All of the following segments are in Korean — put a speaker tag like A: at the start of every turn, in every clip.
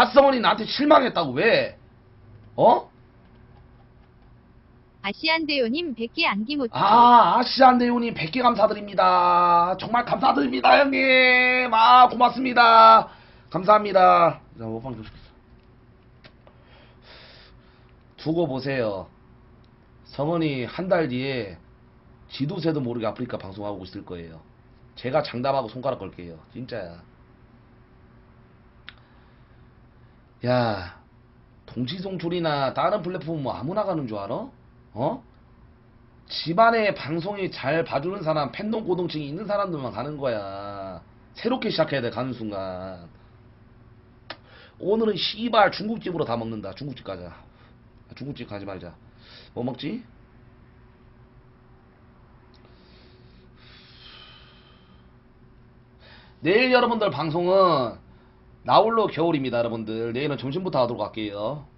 A: 갓성원이 나한테 실망했다고 왜? 어?
B: 아시안 대요님 100개 안기모찌
A: 아, 아시안 대우님 100개 감사드립니다. 정말 감사드립니다, 형님. 아, 고맙습니다. 감사합니다. 자, 오방 좀 시켰어. 두고 보세요. 성원이 한 달 뒤에 지도새도 모르게 아프리카 방송하고 있을 거예요. 제가 장담하고 손가락 걸게요. 진짜야. 야, 동치송출이나 다른 플랫폼 뭐 아무나 가는 줄 알아? 어? 집안에 방송이 잘 봐주는 사람, 팬덤 고동층이 있는 사람들만 가는 거야. 새롭게 시작해야 돼, 가는 순간. 오늘은 씨발 중국집으로 다 먹는다. 중국집 가자. 아, 중국집 가지 말자. 뭐 먹지? 내일 여러분들 방송은 나홀로 겨울입니다, 여러분들. 내일은 점심부터 하도록 할게요.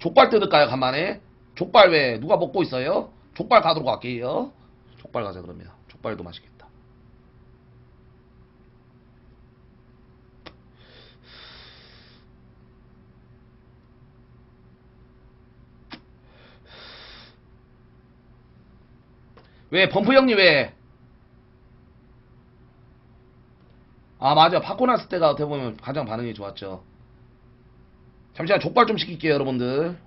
A: 족발 뜯을까요, 간만에? 족발 왜? 누가 먹고 있어요? 족발 가도록 할게요. 족발 가자, 그러면. 족발도 맛있겠다. 왜? 범프 형님 왜? 아, 맞아. 받고 났을 때가 어떻게 보면 가장 반응이 좋았죠. 잠시만 족발 좀 시킬게요 여러분들.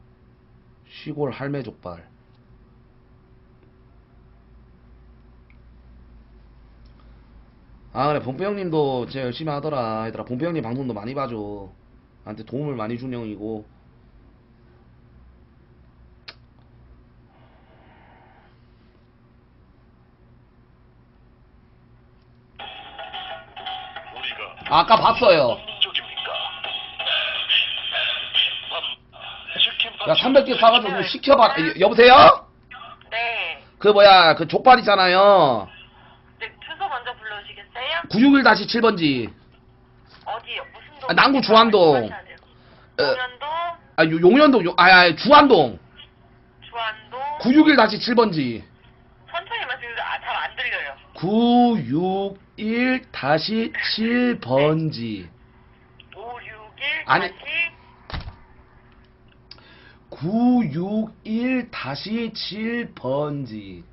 A: 시골 할매 족발. 아 그래. 본부 형님도 진짜 열심히 하더라. 얘들아 본부 형님 방송도 많이 봐줘. 나한테 도움을 많이 준 형이고 아까 봤어요 야 300개 사가지고 좀 시켜봐 여- 여보세요?
C: 네.
A: 그 뭐야 그 족발 있잖아요
C: 네, 주소 먼저 불러주시겠어요?
A: 961-7번지
C: 어디요? 무슨 동?
A: 아, 남구 주안동. 어.
C: 용현동,
A: 아 요- 용현동 요, 아, 아 주안동
C: 주안동.
A: 961-7번지
C: 천천히 말씀해주세요. 아, 잘 안 들려요.
A: 961-7번지
C: 561
A: 아니.
C: 다시
A: 961-7번지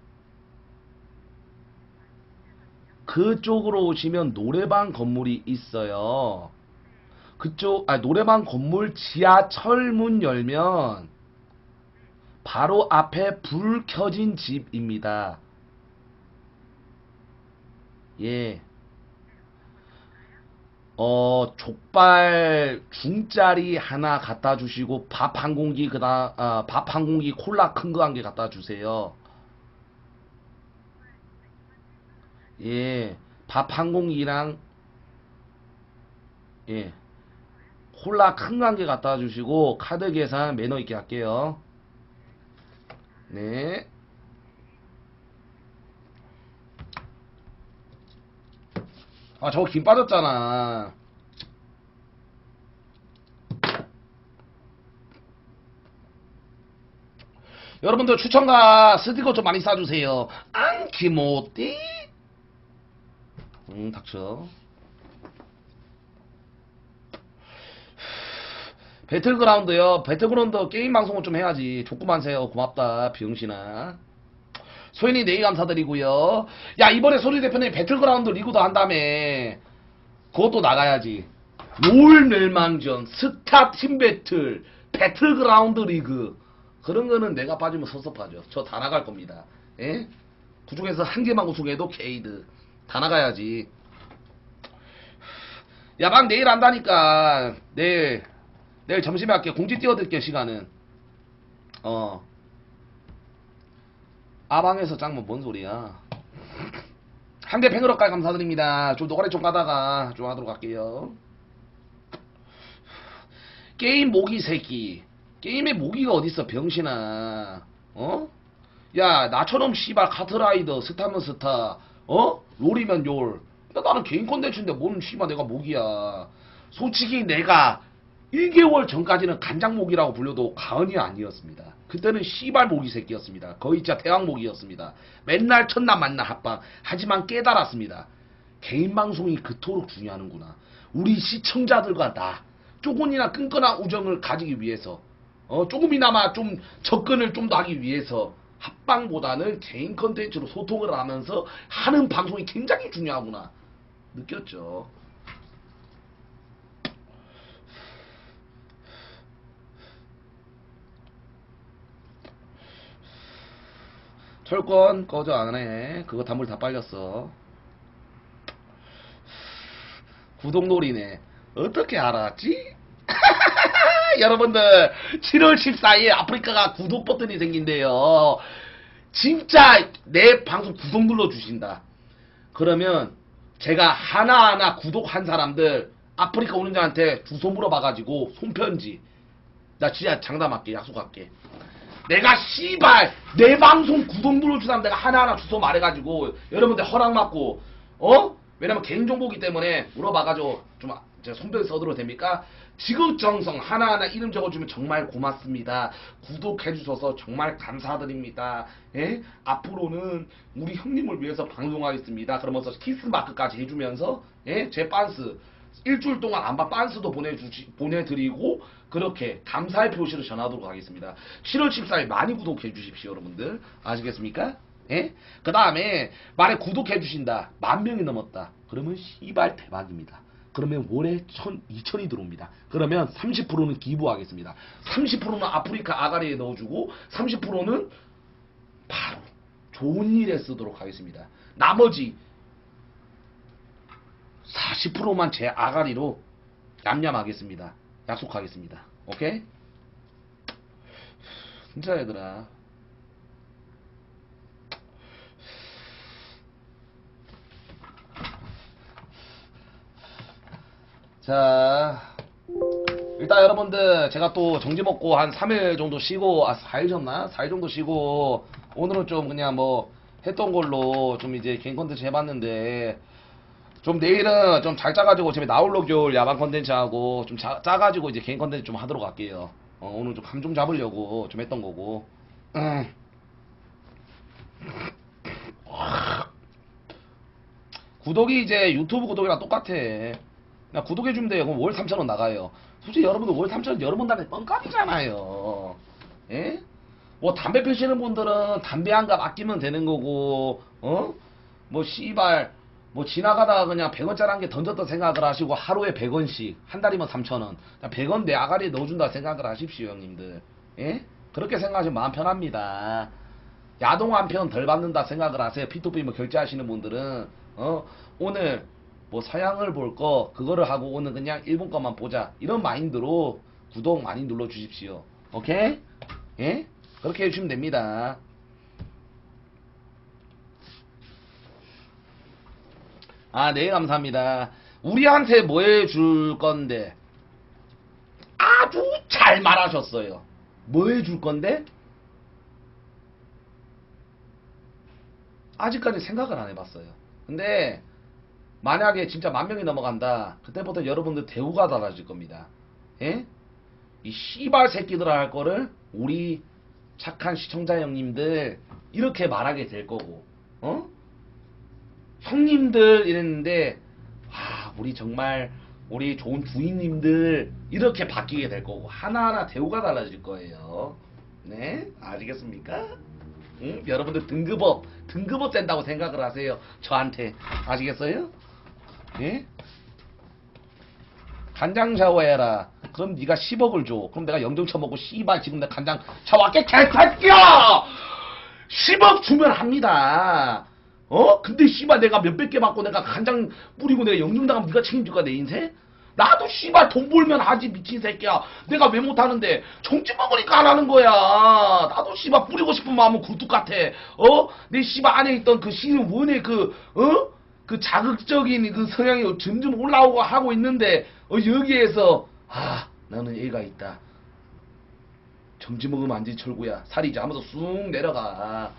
A: 그쪽으로 오시면 노래방 건물이 있어요. 그쪽 아 노래방 건물 지하철 문 열면 바로 앞에 불 켜진 집입니다. 예. 어, 족발 중짜리 하나 갖다 주시고 밥 한 공기 그다 아, 밥한 공기 콜라 큰 거 한 개 갖다 주세요. 예. 밥 한 공기랑 예. 콜라 큰 거 한 개 갖다 주시고 카드 계산 매너 있게 할게요. 네. 아, 저거 김 빠졌잖아. 여러분들 추천과 스티커 좀 많이 싸주세요. 안키모띠? 응, 닥쳐. 배틀그라운드요. 배틀그라운드 게임 방송을 좀 해야지. 조그만 세요. 고맙다. 비용신아. 소연이 네이 감사드리고요. 야 이번에 소리 대표님 배틀그라운드 리그도 한다며. 그것도 나가야지. 롤 멸망전, 스타 팀 배틀, 배틀그라운드 리그 그런 거는 내가 빠지면 섭섭하죠. 저 다 나갈 겁니다. 예? 그 중에서 한 개만 우승해도 게이드 다 나가야지. 야방 내일 한다니까 내일 내일 점심에 할게 공지 띄워드릴게 시간은 어 아방에서 짱면 뭔 소리야? 한개 팽으로까지 감사드립니다. 좀 노가리 좀 가다가 좀 하도록 할게요. 게임 모기 새끼. 게임에 모기가 어딨어 병신아. 어? 야 나처럼 씨발 카트라이더 스타면 스타. 어? 롤이면 롤. 나는 개인 콘텐츠인데 뭔 씨발 내가 모기야. 솔직히 내가 1개월 전까지는 간장모기라고 불려도 가언이 아니었습니다. 그때는 씨발 모기 새끼였습니다. 거의 진짜 대왕 모기였습니다. 맨날 첫날 만나 합방. 하지만 깨달았습니다. 개인 방송이 그토록 중요하는구나. 우리 시청자들과 나 조금이나 끈끈한 우정을 가지기 위해서 어 조금이나마 좀 접근을 좀 더 하기 위해서 합방보다는 개인 컨텐츠로 소통을 하면서 하는 방송이 굉장히 중요하구나 느꼈죠. 철권 꺼져 안 해. 그거 단물 다 빨렸어. 구독놀이네. 어떻게 알았지? 여러분들 7월 14일 아프리카가 구독 버튼이 생긴대요. 진짜 내 방송 구독 눌러 주신다. 그러면 제가 하나하나 구독한 사람들 아프리카 오는 자한테 주소 물어봐가지고 손편지 나 진짜 장담할게 약속할게 내가 씨발 내 방송 구독 눌러주는 내가 하나하나 주소 말해가지고 여러분들 허락 받고 어? 왜냐면 개인정보기 때문에 물어봐가지고 좀 아- 제가 손편지 써드려도 됩니까? 지극정성 하나하나 이름 적어주면 정말 고맙습니다. 구독해주셔서 정말 감사드립니다. 예? 앞으로는 우리 형님을 위해서 방송하겠습니다. 그러면서 키스 마크까지 해주면서 예? 제 빤스 일주일 동안 안바 빤스도 보내주시, 보내드리고 그렇게 감사의 표시를 전하도록 하겠습니다. 7월 14일 많이 구독해 주십시오 여러분들 아시겠습니까? 예? 그 다음에 만약 구독해 주신다 만 명이 넘었다 그러면 씨발 대박입니다. 그러면 월에 천, 2천이 들어옵니다. 그러면 30%는 기부하겠습니다. 30%는 아프리카 아가리에 넣어주고 30%는 바로 좋은 일에 쓰도록 하겠습니다. 나머지 40%만 제 아가리로 냠냠하겠습니다. 약속하겠습니다. 오케이? 진짜 얘들아. 자, 일단 여러분들 제가 또 정지 먹고 한 3일 정도 쉬고 아 4일 졌나? 4일 정도 쉬고 오늘은 좀 그냥 뭐 했던 걸로 좀 이제 개인 컨텐츠 해봤는데 좀 내일은 좀 잘 짜가지고 집에 나홀로 겨울 야방 컨텐츠 하고 좀 짜, 짜가지고 이제 개인 컨텐츠 좀 하도록 할게요. 어, 오늘 좀 감정 잡으려고 좀 했던 거고. 음. 구독이 이제 유튜브 구독이랑 똑같아. 그냥 구독해주면 돼요. 그럼 월 3,000원 나가요. 솔직히 여러분들 월 3,000원 여러 번 달에 뻥값이잖아요. 예? 뭐 담배 피시는 분들은 담배 한 갑 아끼면 되는 거고, 어? 뭐 씨발 뭐 지나가다가 그냥 100원짜리 한 개 던졌다 생각을 하시고 하루에 100원씩 한 달이면 3,000원. 100원 내 아가리에 넣어준다 생각을 하십시오 형님들. 예? 그렇게 생각하시면 마음 편합니다. 야동 한 편 덜 받는다 생각을 하세요. P2P 뭐 결제하시는 분들은. 어? 오늘 뭐 서양을 볼 거 그거를 하고 오늘 그냥 일본 것만 보자. 이런 마인드로 구독 많이 눌러 주십시오. 오케이? 예? 그렇게 해주시면 됩니다 아, 네, 감사합니다. 우리한테 뭐 해줄 건데? 아주 잘 말하셨어요. 뭐 해줄 건데? 아직까지 생각을 안 해봤어요. 근데, 만약에 진짜 만 명이 넘어간다. 그때부터 여러분들 대우가 달라질 겁니다. 예? 이 씨발 새끼들 할 거를 우리 착한 시청자 형님들 이렇게 말하게 될 거고, 어? 형님들 이랬는데 와 우리 정말 우리 좋은 주인님들 이렇게 바뀌게 될 거고 하나하나 대우가 달라질 거예요. 네 아시겠습니까? 응? 여러분들 등급업 등급업 된다고 생각을 하세요. 저한테 아시겠어요? 예? 간장 샤워해라. 그럼 네가 10억을 줘. 그럼 내가 영정 쳐먹고 씨발 지금 내 간장 샤워할게 개새끼야! 10억 주면 합니다. 어? 근데 씨발 내가 몇백 개 받고 내가 간장 뿌리고 내가 영중 당하면 네가 책임질 거야 내 인생? 나도 씨발 돈 벌면 하지 미친 새끼야. 내가 왜 못하는데 정치 먹으니까 안 하는 거야. 나도 씨발 뿌리고 싶은 마음은 굴뚝 같아. 어? 내 씨발 안에 있던 그 씨는 원의 그 어? 그 자극적인 그 성향이 점점 올라오고 하고 있는데 어 여기에서 아 나는 애가 있다. 점지 먹으면 안지 철구야. 살이 이제 하면서 쑥 내려가.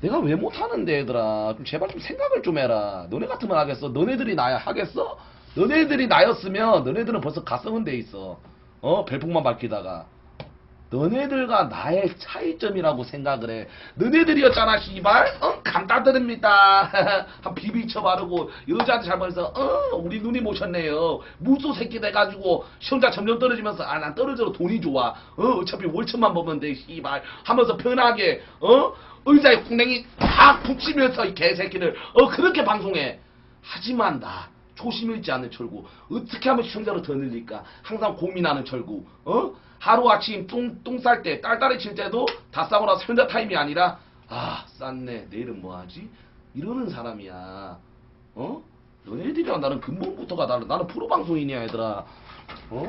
A: 내가 왜 못하는데 얘들아 좀 제발 좀 생각을 좀 해라 너네 같으면 하겠어 너네들이 나야 하겠어 너네들이 나였으면 너네들은 벌써 가성은 돼 있어 어 별풍만 밝히다가 너네들과 나의 차이점이라고 생각을 해. 너네들이었잖아, 씨발. 어? 감따드립니다. 한 비비쳐 바르고 여자한테 잘못해서 어, 우리 누님 오셨네요. 무소 새끼 돼가지고 시험자 점점 떨어지면서 아, 난 떨어져도 돈이 좋아. 어, 어차피 월천만 보면 돼, 씨발. 하면서 편하게 어? 의자에 쿵냉이 팍 붙이면서 이 개새끼를 어 그렇게 방송해. 하지만 나 초심 잃지 않는 철구. 어떻게 하면 시청자를 더 늘릴까? 항상 고민하는 철구. 어? 하루아침 똥똥 쌀 때 딸딸이 칠 때도 다 싸고 나서 현자 타임이 아니라 아 쌌네. 내일은 뭐 하지? 이러는 사람이야. 어? 너네들이랑 나는 근본부터가 다른 나는 프로 방송인이야 얘들아. 어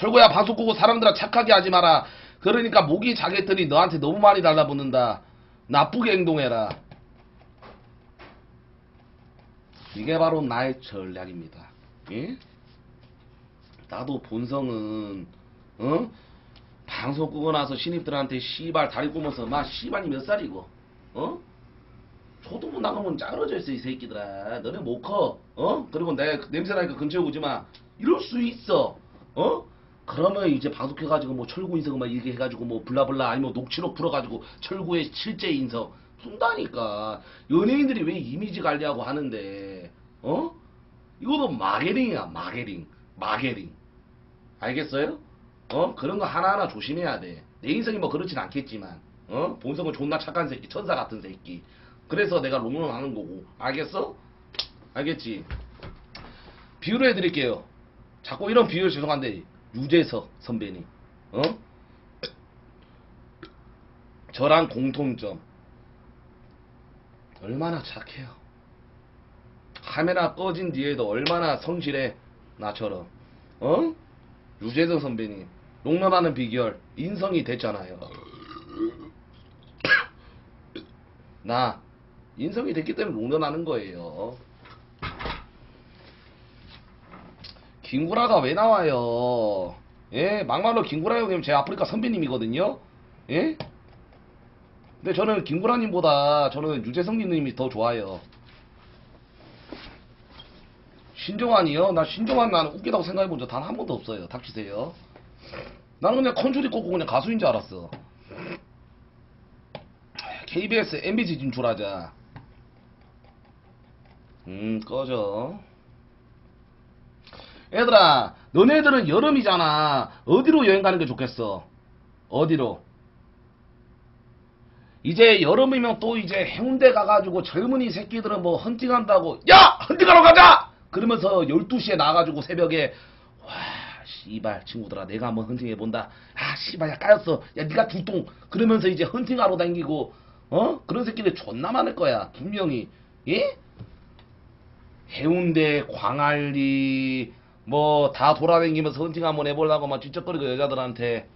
A: 철구야 방송 끄고 사람들아 착하게 하지 마라 그러니까 목이 자겠더니 너한테 너무 많이 달라붙는다 나쁘게 행동해라 이게 바로 나의 전략입니다 예? 나도 본성은 어? 방송 끄고 나서 신입들한테 씨발 다리 꼬면서 마 씨발이 몇 살이고 어? 초등부 나가면 짱어져 있어 이 새끼들아 너네 못커 어? 그리고 내가 냄새 나니까 근처에 오지 마 이럴 수 있어 어? 그러면 이제 방송해가지고 뭐 철구 인성 막 이렇게 해가지고 뭐 블라블라 아니면 녹취록 풀어가지고 철구의 실제 인성 푼다니까 연예인들이 왜 이미지 관리하고 하는데 어? 이것도 마케팅이야 마케팅 마케팅 알겠어요? 어? 그런 거 하나하나 조심해야 돼. 내 인성이 뭐 그렇진 않겠지만, 어? 본성은 존나 착한 새끼, 천사 같은 새끼. 그래서 내가 롱런 하는 거고. 알겠어? 알겠지? 비유를 해드릴게요. 자꾸 이런 비유 죄송한데, 유재석 선배님, 어? 저랑 공통점. 얼마나 착해요. 카메라 꺼진 뒤에도 얼마나 성실해, 나처럼. 어? 유재석 선배님 롱런하는 비결 인성이 됐잖아요. 나 인성이 됐기 때문에 롱런하는 거예요. 김구라가 왜 나와요? 예, 막말로 김구라 형님 제 아프리카 선배님이거든요. 예? 근데 저는 김구라님보다 저는 유재석님이 더 좋아요. 신종환이요? 나 신종환 나는 웃기다고 생각해본 적 단 한 번도 없어요. 닥치세요. 나는 그냥 컨츄리 꽂고 그냥 가수인 줄 알았어. KBS, MBC 진출하자. 음, 꺼져. 얘들아, 너네들은 여름이잖아. 어디로 여행 가는 게 좋겠어? 어디로? 이제 여름이면 또 이제 해운대 가가지고 젊은이 새끼들은 뭐 헌팅한다고 야! 헌팅하러 가자! 그러면서 12시에 나가가지고 새벽에 와 씨발 친구들아 내가 한번 헌팅해본다 아 씨발 야 까였어 야 니가 두똥 그러면서 이제 헌팅하러 다니고 어? 그런 새끼들 존나 많을 거야 분명히 예? 해운대 광안리 뭐 다 돌아다니면서 헌팅 한번 해보려고 막 ጭ쩍거리고 여자들한테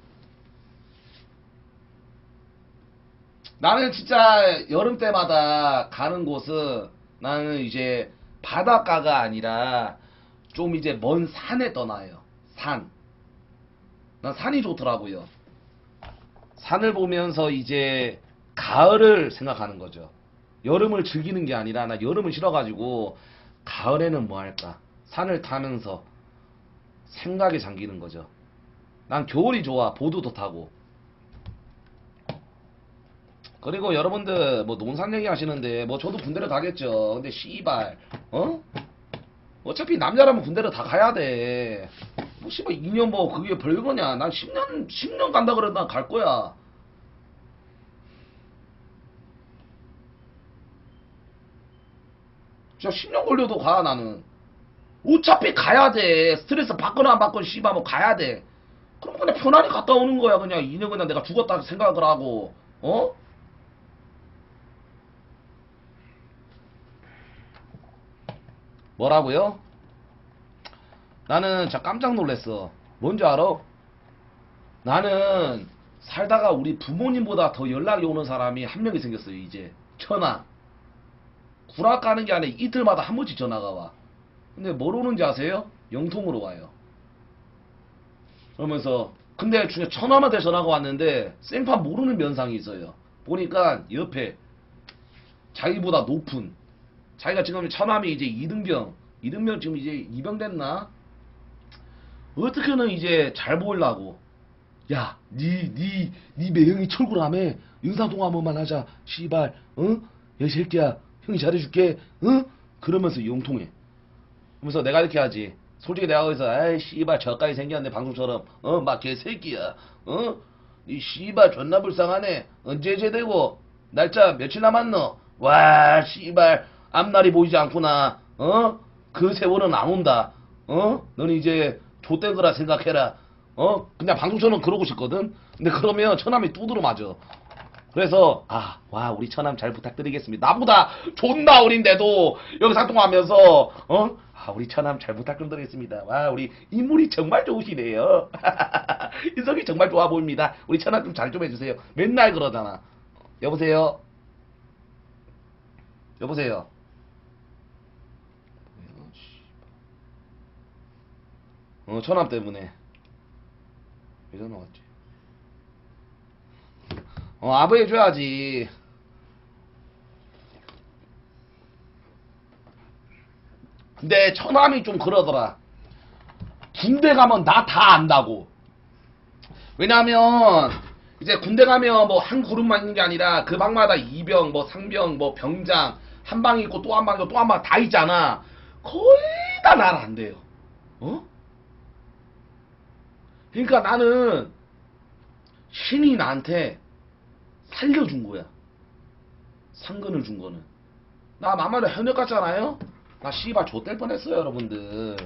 A: 나는 진짜 여름 때마다 가는 곳은 나는 이제 바닷가가 아니라 좀 이제 먼 산에 떠나요. 산. 난 산이 좋더라고요. 산을 보면서 이제 가을을 생각하는 거죠. 여름을 즐기는 게 아니라 나 여름을 싫어가지고 가을에는 뭐 할까? 산을 타면서 생각에 잠기는 거죠. 난 겨울이 좋아. 보드도 타고. 그리고 여러분들 뭐 논산 얘기 하시는데 뭐 저도 군대를 가겠죠. 근데 씨발 어? 어차피 남자라면 군대를 다 가야 돼. 뭐 씨발 2년 뭐 그게 별거냐. 난 10년 10년 간다 그래도 난 갈 거야. 진짜 10년 걸려도 가 나는. 어차피 가야 돼. 스트레스 받거나 안 받거나 씨발 뭐 가야 돼. 그럼 그냥 편안히 갔다 오는 거야. 그냥 2년 그냥 내가 죽었다 생각을 하고. 어? 뭐라고요? 나는 진짜 깜짝 놀랐어. 뭔지 알아? 나는 살다가 우리 부모님보다 더 연락이 오는 사람이 한 명이 생겼어요, 이제. 천하. 구락 가는 게 아니라 이틀마다 한 번씩 전화가 와. 근데 뭘 오는지 아세요? 영통으로 와요. 그러면서 근데 중에 천함한테 전화가 왔는데 생판 모르는 면상이 있어요. 보니까 옆에 자기보다 높은 자기가 지금 천함이 이제 이등병 이등병 지금 이제 입병됐나? 어떻게는 이제 잘 보이려고 야, 니, 니, 니 매형이 철구라며 영상통화 한 번만 하자 씨발 응? 야 새끼야 형이 잘해줄게 응? 그러면서 영통해 그러면서 내가 이렇게 하지. 솔직히 내가 거기서 아이 씨발 저까지 생겼네 방송처럼. 어 막 개새끼야. 어? 이 씨발 존나 불쌍하네. 언제 제되고? 날짜 며칠 남았노? 와 씨발 앞날이 보이지 않구나. 어? 그 세월은 안 온다. 어? 넌 이제 좆된 거라 생각해라. 어? 그냥 방송처럼 그러고 싶거든? 근데 그러면 처남이 두드러 맞아 그래서 아 와 우리 처남 잘 부탁드리겠습니다. 나보다 존나 어린데도 영상 통화하면서 어? 아 우리 처남 잘 부탁드리겠습니다. 와 우리 인물이 정말 좋으시네요. 인성이 정말 좋아 보입니다. 우리 처남 좀 잘좀 해주세요. 맨날 그러잖아. 여보세요? 여보세요? 어 처남 때문에. 왜 전화 왔지 어 아부 해줘야지. 근데 처남이 좀 그러더라. 군대 가면 나 다 안다고. 왜냐면 이제 군대 가면 뭐 한 그룹만 있는 게 아니라 그 방마다 이병 뭐 상병 뭐 병장 한 방 있고 또 한 방 있고 또 한 방 다 있잖아. 거의 다 날 안 돼요. 어? 그러니까 나는 신이 나한테 살려준 거야. 상근을 준 거는. 나 만만해 현역 같잖아요? 나 씨발 좆될 뻔했어요, 여러분들.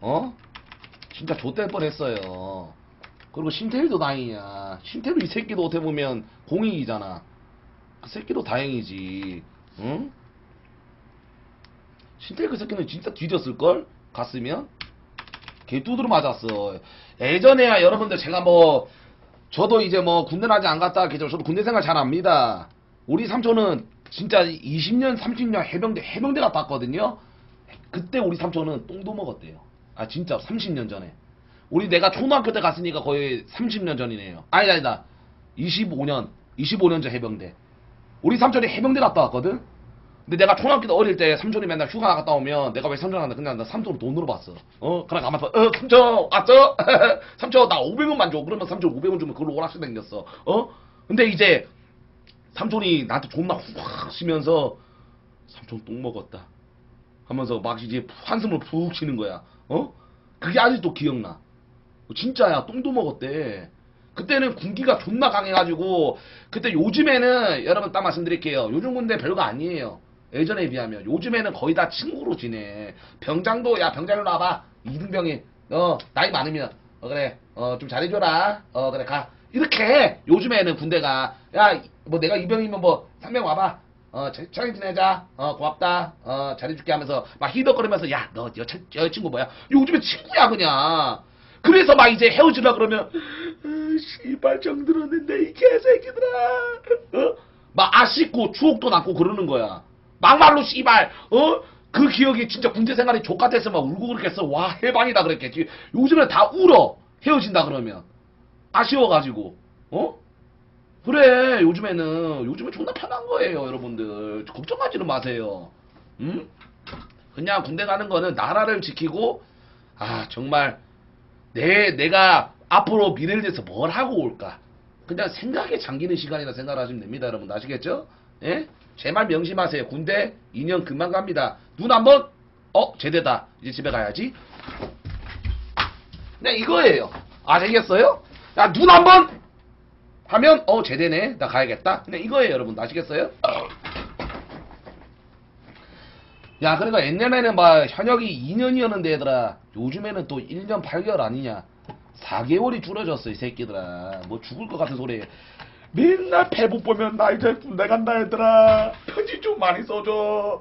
A: 어? 진짜 좆될 뻔했어요. 그리고 신태일도 다행이야. 신태일 이 새끼도 어떻게 보면 공익이잖아. 그 새끼도 다행이지. 응? 신태일 그 새끼는 진짜 뒤졌을걸? 갔으면? 개 두드러 맞았어. 예전에야 여러분들 제가 뭐 저도 이제 뭐 군대 아직 안 갔다 계죠. 저도 군대 생활 잘 압니다. 우리 삼촌은 진짜 20년, 30년 해병대 해병대 갔다 왔거든요. 그때 우리 삼촌은 똥도 먹었대요. 아 진짜 30년 전에. 우리 내가 초등학교 때 갔으니까 거의 30년 전이네요. 아니다 아니다. 25년, 25년 전 해병대. 우리 삼촌이 해병대 갔다 왔거든. 근데 내가 초등학교 때 어릴 때 삼촌이 맨날 휴가 갔다 오면 내가 왜 삼촌한테 그냥 나 삼촌 돈으로 봤어. 어? 그냥 가만히 봐. 어, 삼촌 왔어? 삼촌 나 500원만 줘. 그러면 삼촌 500원 주면 그걸로 오락실 댕겼어. 어? 근데 이제 삼촌이 나한테 존나 확 쉬면서 삼촌 똥 먹었다. 하면서 막 이제 한숨을 푹 쉬는 거야. 어? 그게 아직도 기억나. 진짜야 똥도 먹었대. 그때는 군기가 존나 강해가지고 그때 요즘에는 여러분 딱 말씀드릴게요. 요즘 군대 별거 아니에요. 예전에 비하면 요즘에는 거의 다 친구로 지내. 병장도 야 병장으로 와봐. 이등병이 어 나이 많으면 어 그래 어 좀 잘해줘라. 어 그래 가 이렇게 해. 요즘에는 군대가 야 뭐 내가 이병이면 뭐 상병 와봐. 어, 잘, 잘 지내자. 어, 고맙다. 어, 잘해줄게 하면서 막 히덕거리면서 야, 너 여친, 여친구 뭐야? 요즘에 친구야 그냥. 그래서 막 이제 헤어지려 그러면 아, 씨발 정들었는데 이 개새끼들아. 어? 막 아쉽고 추억도 남고 그러는 거야. 막말로 씨발 어? 그 기억이 진짜 군대 생활이 족같아서 막 울고 그랬겠어. 와 해방이다 그랬겠지. 요즘에 다 울어. 헤어진다 그러면 아쉬워가지고 어? 그래 요즘에는 요즘에 존나 편한 거예요 여러분들 걱정하지는 마세요 응? 그냥 군대 가는 거는 나라를 지키고 아 정말 내 내가 앞으로 미래를 위해서 뭘 하고 올까 그냥 생각에 잠기는 시간이라 생각하시면 됩니다 여러분 아시겠죠? 예? 제 말 명심하세요. 군대 2년 금방 갑니다. 눈 한번 어 제대다. 이제 집에 가야지. 네 이거예요. 아시겠어요? 야 눈 한번 하면 어 제대네. 나 가야겠다. 그냥 이거예요 여러분 아시겠어요? 야 그러니까 옛날에는 막 현역이 2년이었는데 얘들아. 요즘에는 또 1년 8개월 아니냐. 4개월이 줄어졌어 이 새끼들아. 뭐 죽을 것 같은 소리 맨날 페북 보면 나 이제 군대 간다 얘들아 편지 좀 많이 써줘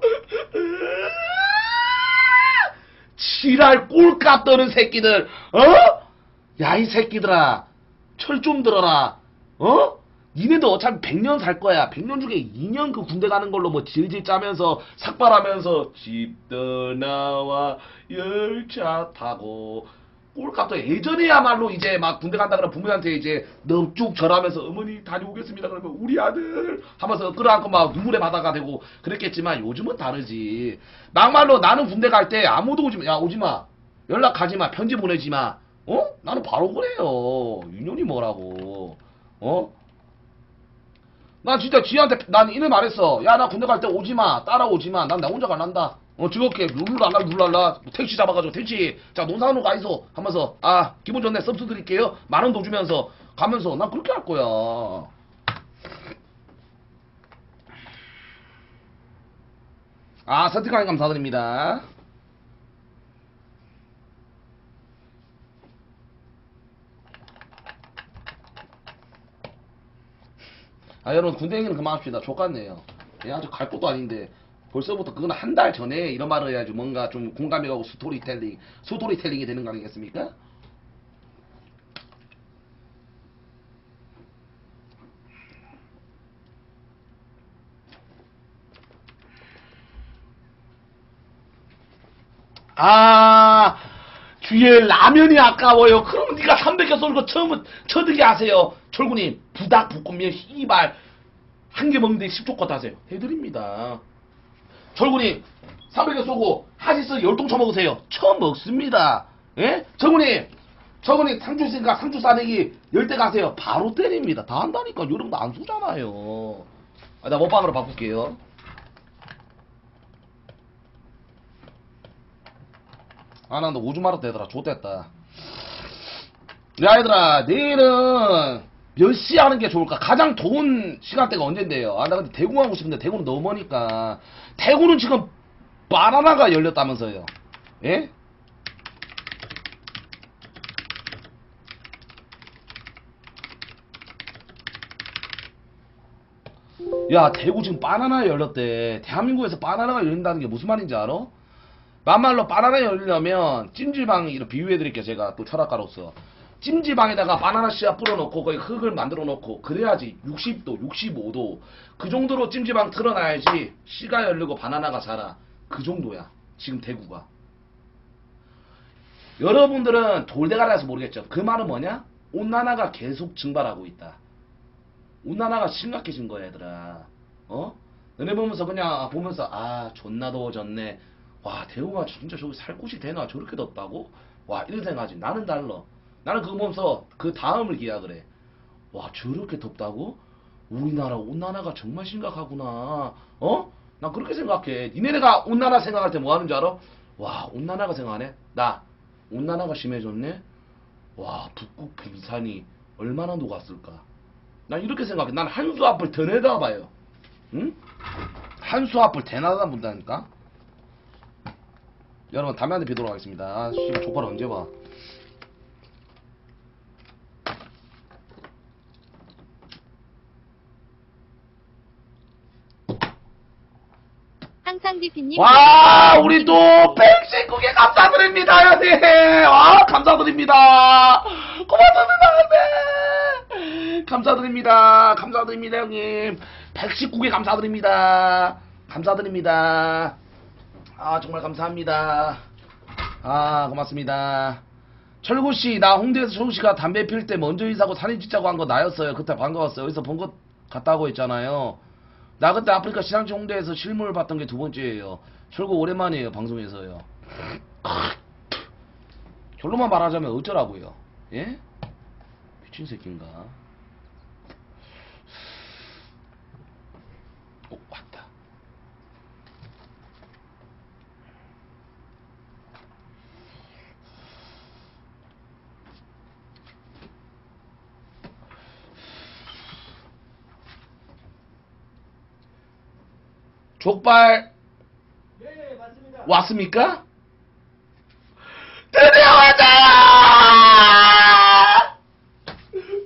A: 지랄 꼴값 떠는 새끼들 어? 야 이 새끼들아 철 좀 들어라 어? 니네도 어차피 100년 살 거야. 100년 중에 2년 그 군대 가는 걸로 뭐 질질 짜면서 삭발하면서 집 떠나와 열차 타고 꼴값도 예전에야말로 이제 막 군대 간다 그러면 부모한테 이제 넙죽 절하면서 어머니 다녀오겠습니다 그러면 우리 아들 하면서 끌어안고 막 눈물의 바다가 되고 그랬겠지만 요즘은 다르지 막말로 나는 군대 갈 때 아무도 오지 마. 야 오지 마. 연락하지 마. 편지 보내지 마. 어? 나는 바로 그래요. 윤현이 뭐라고. 어? 난 진짜 지한테 난 이래 말했어. 야 나 군대 갈 때 오지 마. 따라오지 마. 난 나 혼자 갈란다. 어 즐겁게 룰랄라 룰랄라 택시 잡아가지고 택시 자 논산으로 가이소 하면서 아 기분 좋네 섭스 드릴게요 만 원 더 주면서 가면서 난 그렇게 할 거야 아 서티카님 감사드립니다 아 여러분 군대 얘기는 그만합시다 족같네요 얘 아직 갈 것도 아닌데 벌써부터 그건 한 달 전에 이런 말을 해야지 뭔가 좀 공감이 가고 스토리텔링 스토리텔링이 되는 거 아니겠습니까? 아 주위에 라면이 아까워요. 그러면 네가 300개 쏠고 처음 쳐들게 하세요. 철구님 부닭 볶음면 씨발 한 개 먹는데 10조 컷 하세요. 해드립니다. 철구님 300개 쏘고 하시스 열동 쳐먹으세요. 쳐먹습니다. 예? 철구님 철구님 상주 있으니까 상주 싸내기 열대 가세요. 바로 때립니다. 다 한다니까 여러분도 안 쏘잖아요. 아, 나 먹방으로 바꿀게요. 아, 나너 오줌 마았다 얘들아. 좋됐다. 야, 얘들아, 내일은 몇 시에 하는 게 좋을까? 가장 좋은 시간대가 언젠데요? 아, 나 근데 대구 가고 싶은데 대구는 너무 머니까. 대구는 지금 바나나가 열렸다면서요. 예? 야, 대구 지금 바나나 열렸대. 대한민국에서 바나나가 열린다는 게 무슨 말인지 알아? 막말로 바나나 열리려면 찜질방 이런 비유해드릴게요 제가 또 철학가로서. 찜질방에다가 바나나 씨앗 뿌려놓고 거기 흙을 만들어 놓고 그래야지 60도 65도 그 정도로 찜질방 틀어놔야지 씨가 열리고 바나나가 자라. 그 정도야 지금 대구가. 여러분들은 돌대가리라서 모르겠죠. 그 말은 뭐냐? 온난화가 계속 증발하고 있다. 온난화가 심각해진 거야 얘들아. 어? 너네 보면서 그냥 보면서 아 존나 더워졌네 와 대우가 진짜 저기 살 곳이 되나 저렇게 덥다고? 와 이런 생각하지 나는 달라 나는 그거 보면서 그 다음을 기약을 해와 저렇게 덥다고? 우리나라 온난화가 정말 심각하구나 어? 난 그렇게 생각해 니네가 온난화 생각할 때 뭐 하는 줄 알아? 와 온난화가 생각하네? 나 온난화가 심해졌네? 와 북극 빙산이 얼마나 녹았을까 난 이렇게 생각해 난 한 수 앞을 더 내다봐요 응? 한 수 앞을 대 내다본다니까 여러분 담배 한대 피도록 하겠습니다. 아, 씨발 족발 언제 봐?
B: 항상 디피님
A: 와, 우리 또 119개 감사드립니다, 형님. 와, 감사드립니다. 고맙습니다, 형님. 감사드립니다. 감사드립니다, 형님. 119개 감사드립니다. 감사드립니다. 아, 정말 감사합니다. 아, 고맙습니다. 철구 씨, 나 홍대에서 철구 씨가 담배 필때 먼저 인사하고 사진 찍자고 한 거 나였어요. 그때 반가웠어요. 어디서 본 것 같다고 했잖아요. 나 그때 아프리카 시상식 홍대에서 실물 봤던 게 두 번째예요. 철구 오랜만이에요. 방송에서요. 결론만 말하자면 어쩌라고요? 예? 미친 새끼인가? 어, 왔다. 족발
D: 네, 맞습니다.
A: 왔습니까? 드디어 왔어요!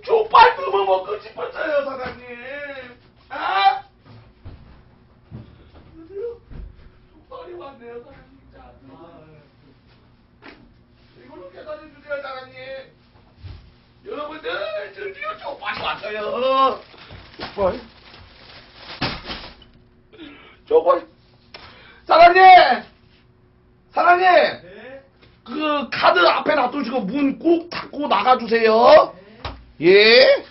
A: 족발 너무 먹고 싶었어요, 사장님. 아? 드디어 족발이 왔네요, 사장님. 자, 이걸로 계산해 주세요, 사장님. 여러분들, 드디어 족발이 왔어요. 뭐야? 저거 사장님 사장님
D: 네.
A: 놔두시고 문꼭 닫고 나가주세요. 예